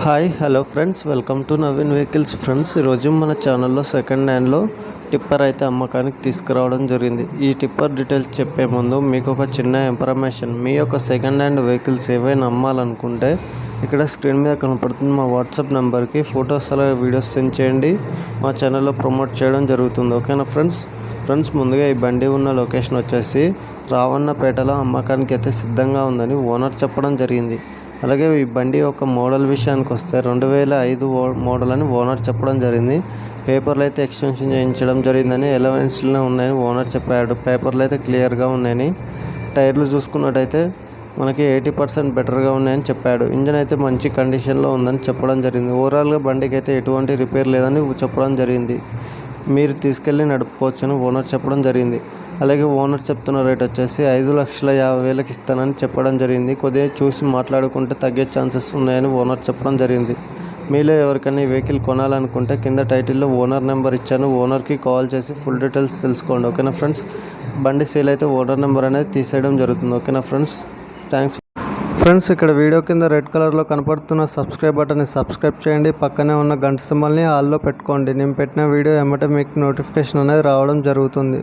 Hi hello friends. Welcome to Naveen vehicles friends. ఈరోజు మన ఛానల్లో సెకండ్ హ్యాండ్లో టిప్పర్ అయితే అమ్మకానికి తీసుకురావడం జరిగింది. ఈ టిప్పర్ డీటెయిల్స్ చెప్పే ముందు మీకు ఒక చిన్న ఇన్ఫర్మేషన్ మీ యొక్క సెకండ్ హ్యాండ్ వెహికల్స్ ఏవైనా అమ్మాలనుకుంటే ఇక్కడ స్క్రీన్ మీద కనపడుతుంది మా వాట్సాప్ నెంబర్కి ఫొటోస్ అలాగే వీడియోస్ సెండ్ చేయండి. మా ఛానల్లో ప్రమోట్ చేయడం జరుగుతుంది. ఓకేనా ఫ్రెండ్స్? ఫ్రెండ్స్ ముందుగా ఈ బండి ఉన్న లొకేషన్ వచ్చేసి రావన్నపేటలో అమ్మకానికి అయితే సిద్ధంగా ఉందని ఓనర్ చెప్పడం జరిగింది. అలాగే ఈ బండి యొక్క మోడల్ విషయానికి వస్తే రెండు వేల ఐదు మోడల్ అని ఓనర్ చెప్పడం జరిగింది. పేపర్లు అయితే ఎక్స్టెన్షన్ చేయించడం జరిగిందని ఎలవెన్స్లోనే ఉన్నాయని ఓనర్ చెప్పాడు. పేపర్లు అయితే క్లియర్గా ఉన్నాయని టైర్లు చూసుకున్నట్టయితే మనకి ఎయిటీ పర్సెంట్ బెటర్గా ఉన్నాయని చెప్పాడు. ఇంజన్ అయితే మంచి కండిషన్లో ఉందని చెప్పడం జరిగింది. ఓవరాల్గా బండికి అయితే ఎటువంటి రిపేర్ లేదని చెప్పడం జరిగింది. మీరు తీసుకెళ్ళి నడుపుకోవచ్చని ఓనర్ చెప్పడం జరిగింది. అలాగే ఓనర్ చెప్తున్న రేట్ వచ్చేసి ఐదు లక్షల యాభై వేలకు ఇస్తానని చెప్పడం జరిగింది. కొద్దిగా చూసి మాట్లాడుకుంటే తగ్గే ఛాన్సెస్ ఉన్నాయని ఓనర్ చెప్పడం జరిగింది. మీలో ఎవరికైనా ఈ వెహికల్ కొనాలనుకుంటే కింద టైటిల్లో ఓనర్ నెంబర్ ఇచ్చాను. ఓనర్కి కాల్ చేసి ఫుల్ డీటెయిల్స్ తెలుసుకోండి. ఓకేనా ఫ్రెండ్స్? బండి సేల్ అయితే ఓనర్ నెంబర్ అనేది తీసేయడం జరుగుతుంది. ఓకేనా ఫ్రెండ్స్? థ్యాంక్స్ ఫ్రెండ్స్ ఇక్కడ వీడియో కింద రెడ్ కలర్లో కనపడుతున్న సబ్స్క్రైబ్ బటన్ని సబ్స్క్రైబ్ చేయండి. పక్కనే ఉన్న గంట సింబల్ని ఆల్లో పెట్టుకోండి. నేను పెట్టిన వీడియో ఎమ్మటే మీకు నోటిఫికేషన్ అనేది రావడం జరుగుతుంది.